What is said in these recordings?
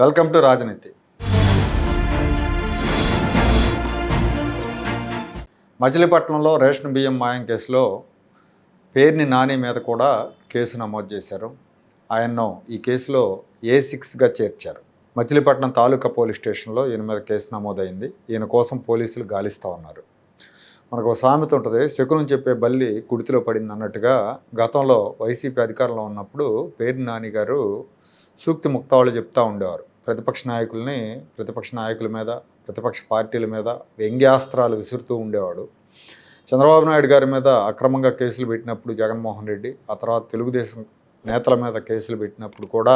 Welcome to రాజనీతి. మచిలీపట్నంలో ration బియ్యం మాయం కేసులో పేర్ని నాని మీద కూడా కేసు నమోదు చేశారు. ఆయన్ను ఈ కేసులో ఏ సిక్స్గా చేర్చారు. మచిలీపట్నం తాలూకా పోలీస్ స్టేషన్లో ఈయన మీద కేసు నమోదైంది. ఈయన కోసం పోలీసులు గాలిస్తూ ఉన్నారు. మనకు ఒక సామెత ఉంటుంది శకునం చెప్పే బల్లి కుడితిలో పడింది అన్నట్టుగా గతంలో వైసీపీ అధికారంలో ఉన్నప్పుడు పేరు నాని గారు సూక్తి ముక్తావళి చెప్తూ ఉండేవారు. ప్రతిపక్ష నాయకుల్ని ప్రతిపక్ష నాయకుల మీద ప్రతిపక్ష పార్టీల మీద వ్యంగ్యాస్త్రాలు విసురుతూ ఉండేవాడు. చంద్రబాబు నాయుడు గారి మీద అక్రమంగా కేసులు పెట్టినప్పుడు జగన్మోహన్ రెడ్డి ఆ తర్వాత తెలుగుదేశం నేతల మీద కేసులు పెట్టినప్పుడు కూడా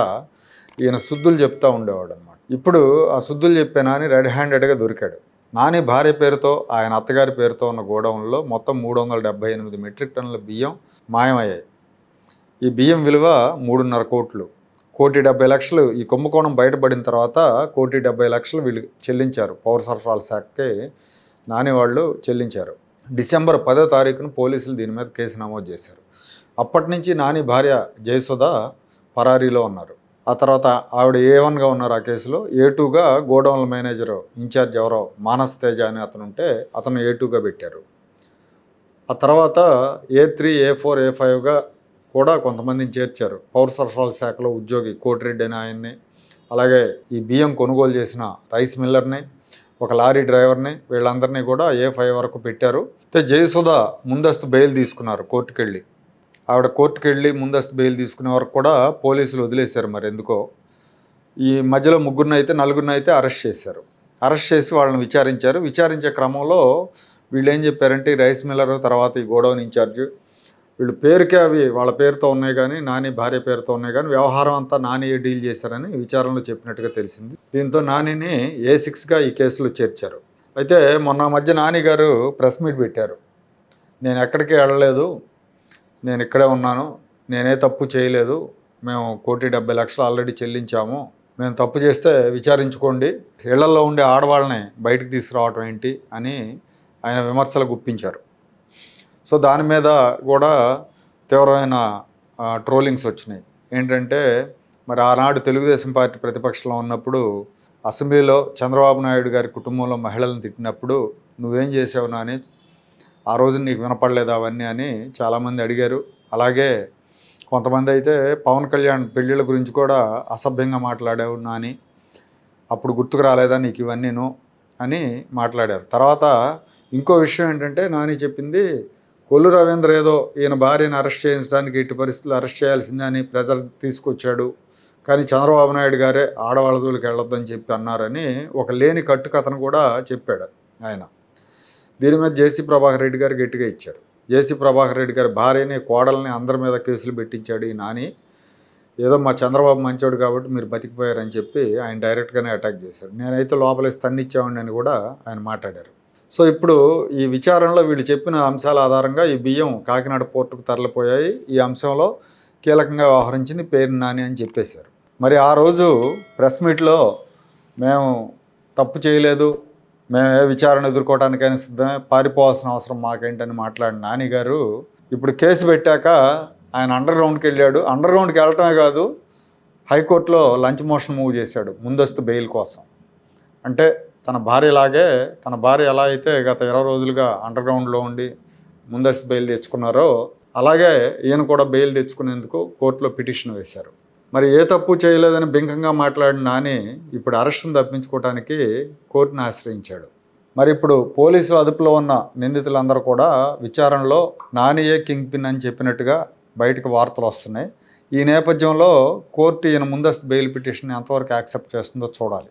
ఈయన శుద్ధులు చెప్తూ ఉండేవాడు అనమాట ఇప్పుడు ఆ శుద్ధులు చెప్పే నాని రెడ్ హ్యాండెడ్గా దొరికాడు. నాని భార్య పేరుతో ఆయన అత్తగారి పేరుతో ఉన్న గోడౌన్లో మొత్తం మూడు వందల డెబ్బై ఎనిమిది మెట్రిక్ టన్నుల బియ్యం మాయమయ్యాయి. ఈ బియ్యం విలువ మూడున్నర కోట్లు. కోటి డెబ్బై లక్షలు ఈ కుంభకోణం బయటపడిన తర్వాత కోటి డెబ్బై లక్షలు వీళ్ళు చెల్లించారు. పౌర సరఫరాల శాఖకి నాని వాళ్ళు చెల్లించారు. డిసెంబర్ పదో తారీఖున పోలీసులు దీని మీద కేసు నమోదు చేశారు. అప్పటి నుంచి నాని భార్య జయసుధ పరారీలో ఉన్నారు. ఆ తర్వాత ఆవిడ ఏ వన్గా ఉన్నారు ఆ కేసులో? ఏ టూగా? గోడౌన్ల మేనేజర్ ఇన్ఛార్జ్ ఎవరో? మానస్ తేజ అని అతను ఉంటే అతను ఏ టూగా పెట్టారు? ఆ తర్వాత ఏ త్రీ ఏ ఫోర్ ఏ ఫైవ్గా కూడా కొంతమందిని చేర్చారు. పౌర సరఫరాల శాఖలో ఉద్యోగి కోటిరెడ్డి అని ఆయన్ని అలాగే ఈ బియ్యం కొనుగోలు చేసిన రైస్ మిల్లర్ని ఒక లారీ డ్రైవర్ని వీళ్ళందరినీ కూడా ఏ ఫైవ్ వరకు పెట్టారు. అయితే జయసుధ ముందస్తు బెయిల్ తీసుకున్నారు కోర్టుకెళ్ళి. ఆవిడ కోర్టుకెళ్ళి ముందస్తు బెయిల్ తీసుకునే వరకు కూడా పోలీసులు వదిలేశారు మరి ఎందుకో. ఈ మధ్యలో ముగ్గురిని అయితే నలుగురిని అయితే అరెస్ట్ చేశారు. అరెస్ట్ చేసి వాళ్ళని విచారించారు. విచారించే క్రమంలో వీళ్ళు ఏం చెప్పారంటే రైస్ మిల్లర్ తర్వాత ఈ గోడౌన్ ఇన్ఛార్జ్ వీళ్ళు పేరుకే అవి వాళ్ళ పేరుతో ఉన్నాయి కానీ నాని భార్య పేరుతో ఉన్నాయి కానీ వ్యవహారం అంతా నాని డీల్ చేశారని విచారణలో చెప్పినట్టుగా తెలిసింది. దీంతో నానిని ఏ సిక్స్గా ఈ కేసులో చేర్చారు. అయితే మొన్న మధ్య నాని గారు ప్రెస్ మీట్ పెట్టారు. నేను ఎక్కడికి వెళ్ళలేదు నేను ఇక్కడే ఉన్నాను నేనే తప్పు చేయలేదు మేము కోటి డెబ్బై లక్షలు ఆల్రెడీ చెల్లించాము మేము తప్పు చేస్తే విచారించుకోండి ఇళ్ళలో ఉండే ఆడవాళ్ళని బయటకు తీసుకురావటం ఏంటి అని ఆయన విమర్శలు గుప్పించారు. సో దాని మీద కూడా తీవ్రమైన ట్రోలింగ్స్ వచ్చినాయి. ఏంటంటే మరి ఆనాడు తెలుగుదేశం పార్టీ ప్రతిపక్షంలో ఉన్నప్పుడు అసెంబ్లీలో చంద్రబాబు నాయుడు గారి కుటుంబంలో మహిళలను తిట్టినప్పుడు నువ్వేం చేసావు నాని? ఆ రోజు నీకు వినపడలేదు అవన్నీ? అని చాలామంది అడిగారు. అలాగే కొంతమంది అయితే పవన్ కళ్యాణ్ పెళ్ళిళ్ళ గురించి కూడా అసభ్యంగా మాట్లాడావు నాని. అప్పుడు గుర్తుకు రాలేదా నీకు ఇవన్నీను? అని మాట్లాడారు. తర్వాత ఇంకో విషయం ఏంటంటే నాని చెప్పింది కొల్లు రవీంద్ర ఏదో ఈయన భార్యను అరెస్ట్ చేయించడానికి ఇటు పరిస్థితులు అరెస్ట్ చేయాల్సిందే అని ప్రెజర్ తీసుకొచ్చాడు. కానీ చంద్రబాబు నాయుడు గారే ఆడవాళ్ళ జోలికి వెళ్ళొద్దని చెప్పి అన్నారని ఒక లేని కట్టుకథను కూడా చెప్పాడు ఆయన. దీని మీద జేసీ ప్రభాకర్ రెడ్డి గారు గట్టిగా ఇచ్చారు. జేసీ ప్రభాకర్ రెడ్డి గారి భార్యని కోడల్ని అందరి మీద కేసులు పెట్టించాడు ఈ నాని. ఏదో మా చంద్రబాబు మంచోడు కాబట్టి మీరు బతికిపోయారని చెప్పి ఆయన డైరెక్ట్గానే అటాక్ చేశారు. నేనైతే లోపలేసి తన్నిచ్చామండి అని కూడా ఆయన మాట్లాడారు. సో ఇప్పుడు ఈ విచారణలో వీళ్ళు చెప్పిన అంశాల ఆధారంగా ఈ బియ్యం కాకినాడ పోర్టుకు తరలిపోయాయి. ఈ అంశంలో కీలకంగా వ్యవహరించింది పేరు నాని అని చెప్పేశారు. మరి ఆ రోజు ప్రెస్ మీట్లో మేము తప్పు చేయలేదు మేము ఏ విచారణ ఎదుర్కోవడానికైనా సిద్ధమే పారిపోవాల్సిన అవసరం మాకేంటని మాట్లాడిన నాని గారు ఇప్పుడు కేసు పెట్టాక ఆయన అండర్ గ్రౌండ్కి వెళ్ళాడు. అండర్ గ్రౌండ్కి వెళ్ళటమే కాదు హైకోర్టులో లంచ్ మోషన్ మూవ్ చేశాడు ముందస్తు బెయిల్ కోసం. అంటే తన భార్యలాగే తన భార్య ఎలా అయితే గత ఇరవై రోజులుగా అండర్ గ్రౌండ్లో ఉండి ముందస్తు బెయిల్ తెచ్చుకున్నారో అలాగే ఈయన కూడా బెయిల్ తెచ్చుకునేందుకు కోర్టులో పిటిషన్ వేశారు. మరి ఏ తప్పు చేయలేదని బింకంగా మాట్లాడిన నాని ఇప్పుడు అరెస్టును తప్పించుకోవడానికి కోర్టును ఆశ్రయించాడు. మరి ఇప్పుడు పోలీసులు అదుపులో ఉన్న నిందితులందరూ కూడా విచారణలో నానియే కింగ్ పిన్ అని చెప్పినట్టుగా బయటకు వార్తలు వస్తున్నాయి. ఈ నేపథ్యంలో కోర్టు ఈయన ముందస్తు బెయిల్ పిటిషన్ ఎంతవరకు యాక్సెప్ట్ చేస్తుందో చూడాలి.